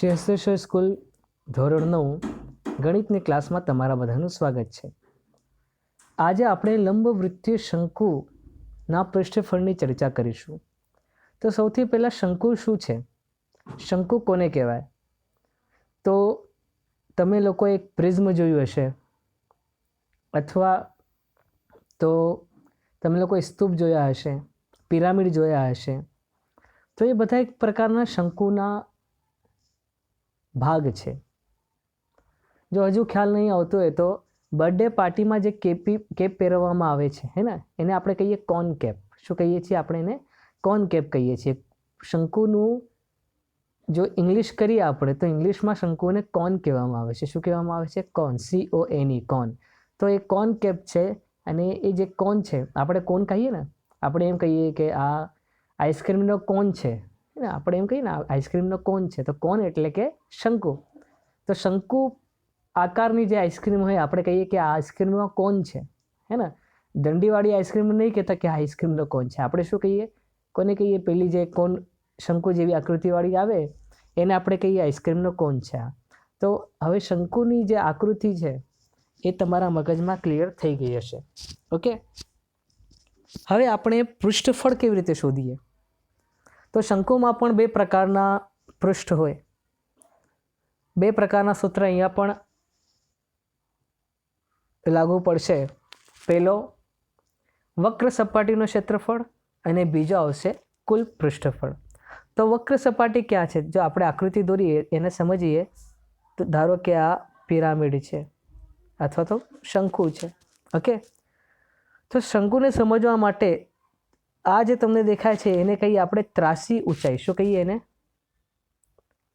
Shri school ધોરણ નવ, ગણિતની ક્લાસમાં તમારા બધાનું સ્વાગત છે. આજે આપણે લંબવૃત્તીય શંકુના પૃષ્ઠફળની ચર્ચા કરીશું. તો સૌથી પહેલાં શંકુ શું છે? શંકુ કોને કહેવાય? તો તમે લોકો એક પ્રિઝમ જોયું હશે. અથવા તો તમે લોકો સ્તૂપ જોયા હશે, પિરામિડ જોયા હશે. તો એ બધા એક પ્રકારના શંકુના ભાગ છે. જો હજુ ખ્યાલ નહીં આવતો હોય તો બર્થડે પાર્ટીમાં જે કેપી, કેપ પહેરવામાં આવે છે, હે ને? એને આપણે કહીએ કોન કેપ શું કહીએ છીએ? આપણે એને કોન કેપ કહીએ છીએ. શંકુનું જો ઇંગ્લિશ કરીએ આપણે, તો ઇંગ્લિશમાં શંકુને કોન કહેવામાં આવે છે. શું કહેવામાં આવે છે? કોન સી ઓ એની કોન તો એ કોન કેપ છે અને એ જે કોન છે, આપણે કોન કહીએ ને? આપણે એમ કહીએ કે આ આઈસ્ક્રીમનો કોન છે. ને આપણે એમ કહીએ ને આઈસ્ક્રીમનો કોન છે. તો કોન એટલે કે શંકુ. તો શંકુ આકારની જે આઈસ્ક્રીમ હોય, આપણે કહીએ કે આ આઈસ્ક્રીમમાં કોન છે. હે ને? દંડીવાળી આઈસ્ક્રીમ નહીં કહેતા કે આ આઈસ્ક્રીમનો કોન છે. આપણે શું કહીએ? કોને કહીએ? પેલી જે કોન શંકુ જેવી આકૃતિવાળી આવે, એને આપણે કહીએ આઈસ્ક્રીમનો કોન છે આ. તો હવે શંકુની જે આકૃતિ છે, એ તમારા મગજમાં ક્લિયર થઈ ગઈ હશે. ઓકે? હવે આપણે પૃષ્ઠફળ કેવી રીતે શોધીએ? તો શંકુમાં પણ બે પ્રકારના પૃષ્ઠ હોય. બે પ્રકારના સૂત્ર અહીંયા પણ લાગુ પડશે. પહેલો વક્ર સપાટીનું ક્ષેત્રફળ અને બીજો આવશે કુલ પૃષ્ઠફળ. તો વક્ર સપાટી ક્યાં છે? જો આપણે આકૃતિ દોરીએ, એને સમજીએ, તો ધારો કે આ પિરામિડ છે અથવા તો શંકુ છે. ઓકે? તો શંકુને સમજવા માટે આ જે તમને દેખાય છે, એને કહીએ આપણે ત્રાસી ઊંચાઈ શું કહીએ એને?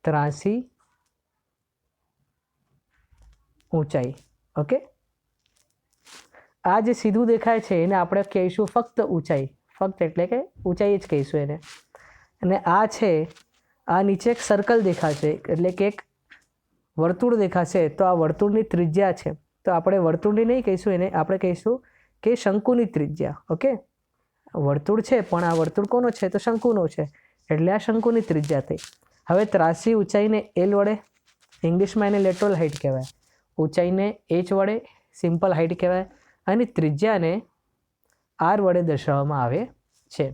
ત્રાસી ઊંચાઈ ઓકે? આ જે સીધું દેખાય છે, એને આપણે કહીશું ફક્ત ઊંચાઈ ફક્ત એટલે કે ઊંચાઈ જ કહીશું એને. અને આ છે, આ નીચે એક સર્કલ દેખાશે, એટલે કે એક વર્તુળ દેખાશે, તો આ વર્તુળની ત્રિજ્યા છે. તો આપણે વર્તુળની નહીં કહીશું, એને આપણે કહીશું કે શંકુની ત્રિજ્યા, ઓકે? વર્તુળ છે, પણ આ વર્તુળ કોનો છે? તો શંકુનો છે. એટલે આ શંકુની ત્રિજ્યા થઈ. હવે ત્રાસી ઊંચાઈને એલ વડે, ઇંગ્લિશમાં એને લેટરલ હાઇટ કહેવાય. ઊંચાઈને એચ વડે, સિમ્પલ હાઇટ કહેવાય. અને ત્રિજ્યાને આર વડે દર્શાવવામાં આવે છે.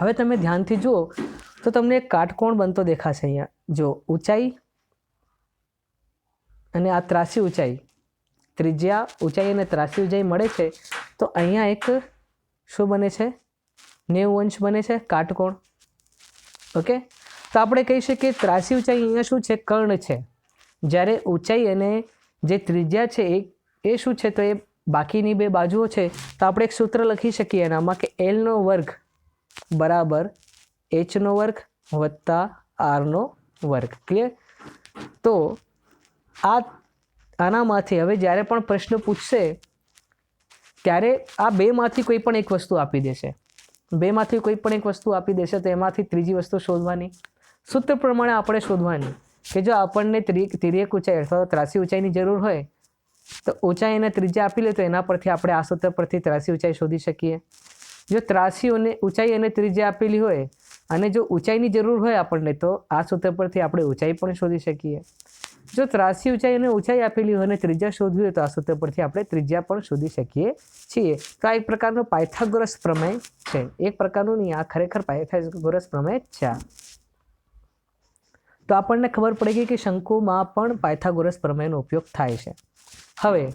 હવે તમે ધ્યાનથી જુઓ, તો તમને એક કાટકોણ બનતો દેખાશે અહીંયા. જો, ઊંચાઈ અને આ ત્રાસી ઊંચાઈ. ત્રિજ્યા, ઊંચાઈ અને ત્રાસી ઊંચાઈ મળે છે, તો અહીંયા એક શું બને છે? નેવું અંશ બને છે, કાટકોણ. ઓકે? તો આપણે કહી શકીએ ત્રાસી ઊંચાઈ અહીંયા શું છે? કર્ણ છે. જ્યારે ઊંચાઈ અને જે ત્રિજ્યા છે એ એ શું છે? તો એ બાકીની બે બાજુઓ છે. તો આપણે એક સૂત્ર લખી શકીએ એનામાં કે એલનો વર્ગ બરાબર એચનો વર્ગ વત્તા આરનો વર્ગ. ક્લિયર તો આ, આનામાંથી હવે જ્યારે પણ પ્રશ્ન પૂછશે ત્યારે આ બેમાંથી કોઈ પણ એક વસ્તુ આપી દેશે. બેમાંથી કોઈ પણ એક વસ્તુ આપી દેશે તો એમાંથી ત્રીજી વસ્તુ શોધવાની. સૂત્ર પ્રમાણે આપણે શોધવાની કે જો આપણને તિર્યક ઊંચાઈ અથવા ત્રાસી ઊંચાઈની જરૂર હોય, તો ઊંચાઈ એને ત્રિજ્યા આપી લે તો એના પરથી આપણે આ સૂત્ર પરથી ત્રાસી ઊંચાઈ શોધી શકીએ. જો ત્રાસીઓને, ઊંચાઈ એને ત્રિજ્યા આપેલી હોય અને જો ઊંચાઈની જરૂર હોય આપણને, તો આ સૂત્ર પરથી આપણે ઊંચાઈ પણ શોધી શકીએ. જો ત્રાસી ઊંચાઈ અને ઊંચાઈ આપેલી હોય અને ત્રિજ્યા શોધવી હોય તો આ સૂત્ર પરથી આપણે ત્રિજ્યા પણ શોધી શકીએ છીએ. તો આ એક પ્રકારનો પાયથાગોરસ પ્રમેય છે. એક પ્રકારનું નહીં, આ ખરેખર પાયથાગોરસ પ્રમેય છે. તો આપણને ખબર પડી ગઈ કે શંકુમાં પણ પાયથાગોરસ પ્રમેયનો ઉપયોગ થાય છે. હવે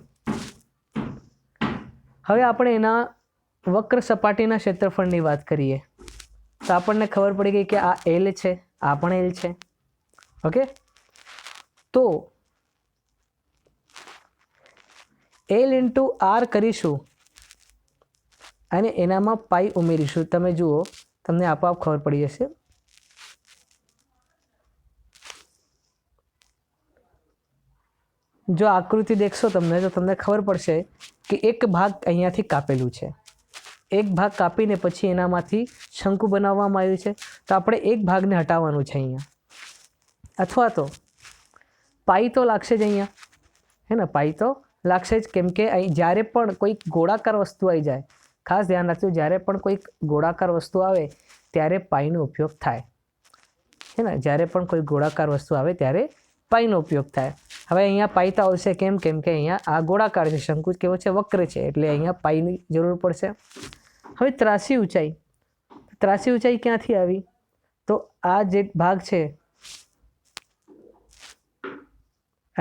હવે આપણે એના વક્ર સપાટીના ક્ષેત્રફળની વાત કરીએ. તો આપણને ખબર પડી ગઈ કે આ એલ છે, આ પણ એલ છે. ઓકે? તો એલ ઇન્ટુ આર કરીશું અને એનામાં પાઈ ઉમેરીશું. તમે જુઓ, તમને આપોઆપ ખબર પડી જશે. જો આકૃતિ દેખશો તમને, તો તમને ખબર પડશે કે એક ભાગ અહીંયાથી કાપેલું છે. એક ભાગ કાપીને પછી એનામાંથી શંકુ બનાવવામાં આવ્યું છે. તો આપણે એક ભાગને હટાવવાનું છે અહીંયા. અથવા તો પાઈ તો લાગશે જ અહીંયા. હે ને, પાઈ તો લાગશે જ. કેમ કે અહીં જ્યારે પણ કોઈક ગોળાકાર વસ્તુ આવી જાય, ખાસ ધ્યાન રાખજો, જ્યારે પણ કોઈક ગોળાકાર વસ્તુ આવે, ત્યારે પાઈનો ઉપયોગ થાય. હે ને, જ્યારે પણ કોઈ ગોળાકાર વસ્તુ આવે, ત્યારે પાઈનો ઉપયોગ થાય. હવે અહીંયા પાઈ તો આવશે કેમ? કેમ કે અહીંયા આ ગોળાકાર છે શંકુ કેવો છે? વક્ર છે, એટલે અહીંયા પાઈની જરૂર પડશે. હવે ત્રાસી ઊંચાઈ. ત્રાસી ઊંચાઈ ક્યાંથી આવી? તો આ જે ભાગ છે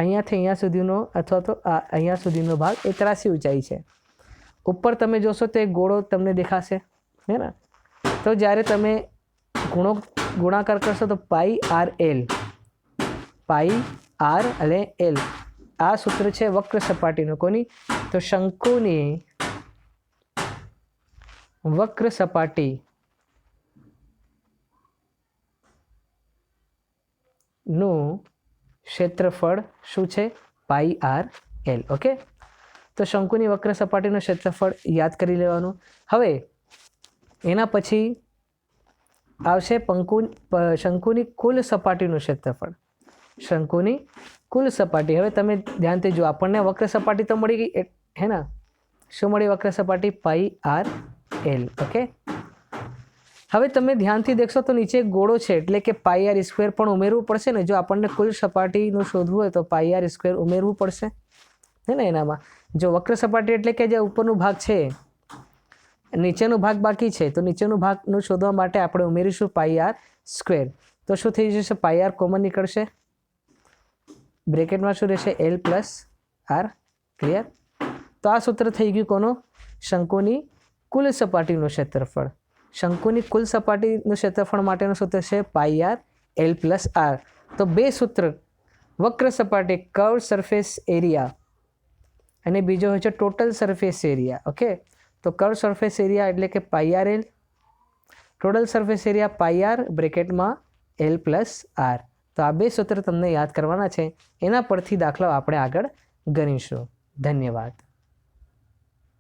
અહીંયાથી અહીંયા સુધીનો અથવા તો આ અહીંયા સુધીનો ભાગ એ ત્રાસી ઊંચાઈ છે. ઉપર તમે જોશો તો એ ગોળો તમને દેખાશે. હે ને? તો જ્યારે તમે ગુણો, ગુણાકાર કરશો તો pi R L pi R અને એલ આ સૂત્ર છે વક્ર સપાટીનું. કોની? તો શંકુની. વક્ર સપાટી. નું ક્ષેત્રફળ શું છે? Pi R L, okay? તો શંકુની વક્ર સપાટીનું ક્ષેત્રફળ યાદ કરી લેવાનું. હવે, એના પછી આવશે પંકુ શંકુની કુલ સપાટીનું ક્ષેત્રફળ. શંકુની કુલ સપાટી. હવે તમે ધ્યાનથી જો, આપણને વક્ર સપાટી તો મળી ગઈ. હે ને? શું મળી વક્ર સપાટી? Pi R L, okay? હવે તમે ધ્યાનથી દેખશો તો નીચે એક ગોળો છે, એટલે કે પાઈ આર સ્ક્વેર પણ ઉમેરવું પડશે ને. જો આપણને કુલ સપાટીનું શોધવું હોય તો પાઈ આર સ્ક્વેર ઉમેરવું પડશે, હે ને એનામાં. જો વક્ર સપાટી એટલે કે જે ઉપરનું ભાગ છે, નીચેનો ભાગ બાકી છે, તો નીચેનું ભાગનું શોધવા માટે આપણે ઉમેરીશું પાઈ આર સ્ક્વેર તો શું થઈ જશે? પાઈ આર કોમન નીકળશે. બ્રેકેટમાં શું રહેશે? એલ પ્લસ આર ક્લિયર તો આ સૂત્ર થઈ ગયું કોનું? શંકુની કુલ સપાટીનું ક્ષેત્રફળ. શંકુની કુલ સપાટીનું ક્ષેત્રફળ માટેનું સૂત્ર છે pi R, L plus R. તો બે સૂત્ર, વક્ર સપાટી કર્વ સરફેસ એરિયા અને બીજો હોય છે ટોટલ સરફેસ એરિયા, ઓકે? તો કર્વ સરફેસ એરિયા એટલે કે pi R L total surface area pi R બ્રેકેટમાં L plus R. તો આ બે સૂત્ર તમને યાદ કરવાના છે. એના પરથી દાખલો આપણે આગળ ગણીશું. ધન્યવાદ.